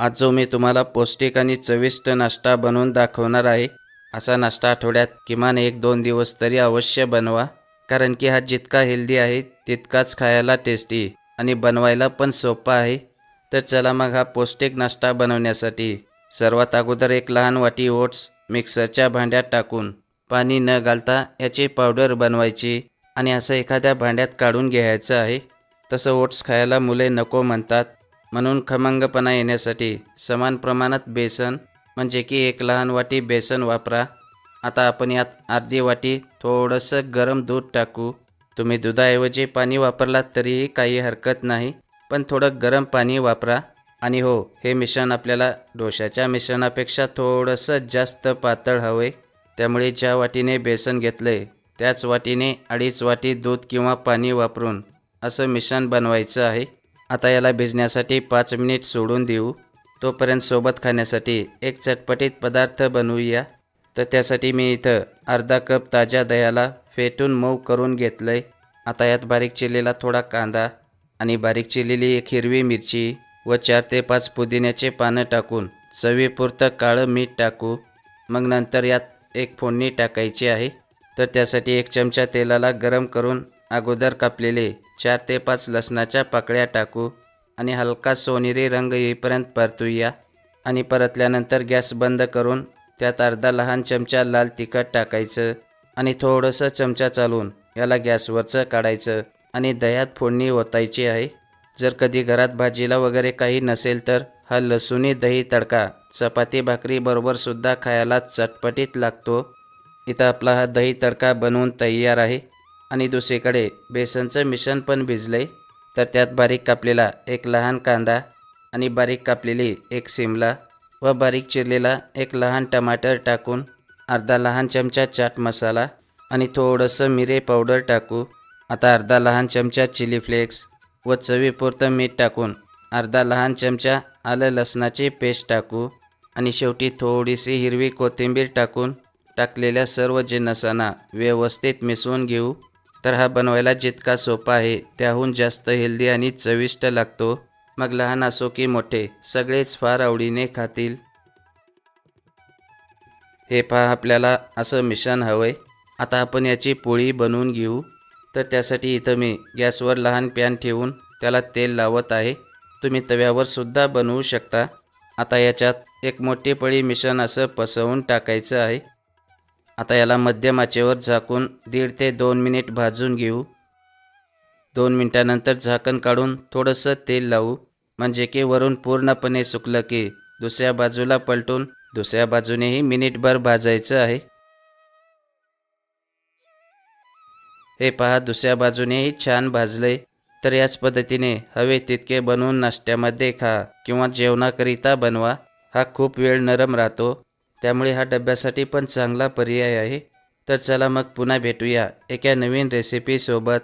आज जो मी तुम्हाला पौष्टिक आणि चविष्ट नाश्ता बनवून दाखवणार आहे असा नाश्ता आठवड्यात किमान एक दोन दिवस तरी अवश्य बनवा कारण की हा जितका हेल्दी आहे तितकाच खायला टेस्टी आणि बनवायला पण सोपा आहे. तर चला मग हा पौष्टिक नाश्ता बनवण्यासाठी सर्वात अगोदर एक लहान वाटी ओट्स मिक्सरच्या भांड्यात टाकून पाणी न घालता याची पावडर बनवायची आणि असं एखाद्या भांड्यात काढून घ्यायचं आहे. तसं ओट्स खायला मुले नको म्हणतात. म्हणून खमंगपणा येण्यासाठी समान प्रमाणात बेसन म्हणजे की एक लहान वाटी बेसन वापरा. आता आपण यात अर्धी वाटी थोडंसं गरम दूध टाकू. तुम्ही दुधाऐवजी पाणी वापरलात तरीही काही हरकत नाही पण थोडं गरम पाणी वापरा. आणि हो हे मिश्रण आपल्याला डोशाच्या मिश्रणापेक्षा थोडंसं जास्त पातळ हवे. त्यामुळे ज्या वाटीने बेसन घेतले त्याच वाटीने अडीच वाटी दूध किंवा पाणी वापरून असं मिश्रण बनवायचं आहे. आता याला भिजण्यासाठी पाच मिनिट सोडून देऊ. तोपर्यंत सोबत खाण्यासाठी एक चटपटीत पदार्थ बनवूया. तर त्यासाठी मी इथं अर्धा कप ताज्या दह्याला फेटून मऊ करून घेतलं आहे आता यात बारीक चिरलेला थोडा कांदा आणि बारीक चिरलेली एक हिरवी मिरची व चार ते पाच पुदिन्याचे पानं टाकून चवीपुरतं काळं मीठ टाकू. मग नंतर यात एक फोडणी टाकायची आहे. तर त्यासाठी एक चमचा तेलाला गरम करून अगोदर कापलेले चार ते पाच लसणाच्या पाकळ्या टाकू आणि हलका सोनेरी रंग येईपर्यंत परतूया. आणि परतल्यानंतर गॅस बंद करून त्यात अर्धा लहान चमचा लाल तिखट टाकायचं आणि थोडंसं चमचा चालवून याला गॅसवरचं काढायचं. आणि दह्यात फोडणी ओतायची आहे. जर कधी घरात भाजीला वगैरे काही नसेल तर हा लसूणी दही तडका. चपाती भाकरीबरोबरसुद्धा सुद्धा खायला चटपटीत लागतो. इथं आपला हा दही तडका बनवून तयार आहे. आणि दुसरीकडे बेसनचं मिश्रण पण भिजलंय तर त्यात बारीक कापलेला एक लहान कांदा आणि बारीक कापलेली एक सिमला व बारीक चिरलेला एक लहान टमाटर टाकून अर्धा लहान चमचा चाट मसाला आणि थोडंसं मिरे पावडर टाकू. आता अर्धा लहान चमचा चिली फ्लेक्स व चवीपुरतं मीठ टाकून अर्धा लहान चमचा आलं लसणाची पेस्ट टाकू आणि शेवटी थोडीशी हिरवी कोथिंबीर टाकून टाकलेल्या सर्व जिन्नसांना व्यवस्थित मिसळून घेऊ. तर हा बनवायला जितका सोपा आहे त्याहून जास्त हेल्दी आणि चविष्ट लागतो. मग लहान असो की मोठे सगळेच फार आवडीने खातील. हे पहा आपल्याला असं मिश्रण हवंय. आता आपण याची पोळी बनवून घेऊ. तर त्यासाठी इथं मी गॅसवर लहान पॅन ठेवून त्याला तेल लावत आहे. तुम्ही तव्यावर सुद्धा बनवू शकता. आता याच्यात एक मोठी पळी मिश्रण असं पसवून टाकायचं आहे. आता याला मध्यम आचेवर झाकून दीड ते दोन मिनिट भाजून घेऊ. दोन मिनटानंतर झाकण काढून थोडंसं तेल लावू. म्हणजे की वरून पूर्णपणे सुकलं की दुसऱ्या बाजूला पलटून दुसऱ्या बाजूनेही मिनिटभर भाजायचं आहे. हे पहा दुसऱ्या बाजूनेही छान भाजलंय. तर याच पद्धतीने हवे तितके बनवून नाश्त्यामध्ये खा किंवा जेवणाकरिता बनवा. हा खूप वेळ नरम राहतो. त्यामुळे हा डब्यासाठी पण चांगला पर्याय आहे. तर चला मग पुन्हा भेटूया एका नवीन रेसिपीसोबत